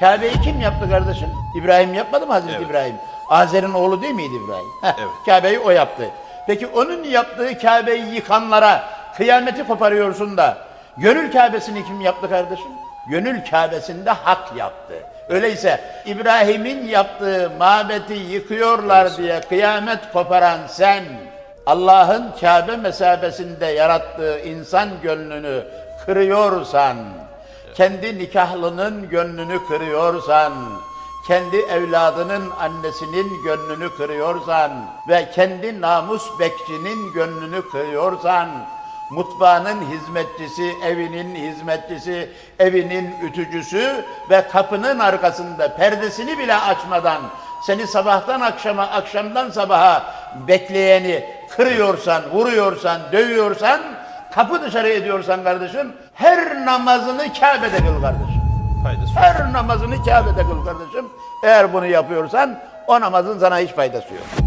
Kabe'yi kim yaptı kardeşim? İbrahim yapmadı mı Hazreti Evet. İbrahim? Azer'in oğlu değil miydi İbrahim? Heh, Evet. Kabe'yi o yaptı. Peki onun yaptığı Kabe'yi yıkanlara kıyameti koparıyorsun da gönül Kabe'sini kim yaptı kardeşim? Gönül Kabe'sinde hak yaptı. Öyleyse İbrahim'in yaptığı mabeti yıkıyorlar diye kıyamet koparan sen Allah'ın Kabe mesabesinde yarattığı insan gönlünü kırıyorsan, kendi nikahlının gönlünü kırıyorsan, kendi evladının annesinin gönlünü kırıyorsan ve kendi namus bekçinin gönlünü kırıyorsan, mutfağının hizmetçisi, evinin hizmetçisi, evinin ütücüsü ve kapının arkasında perdesini bile açmadan seni sabahtan akşama, akşamdan sabaha bekleyeni kırıyorsan, vuruyorsan, dövüyorsan, kapı dışarı ediyorsan kardeşim, her namazını Kabe'de kıl kardeşim. Faydası yok. Her namazını Kabe'de kıl kardeşim. Eğer bunu yapıyorsan o namazın sana hiç faydası yok.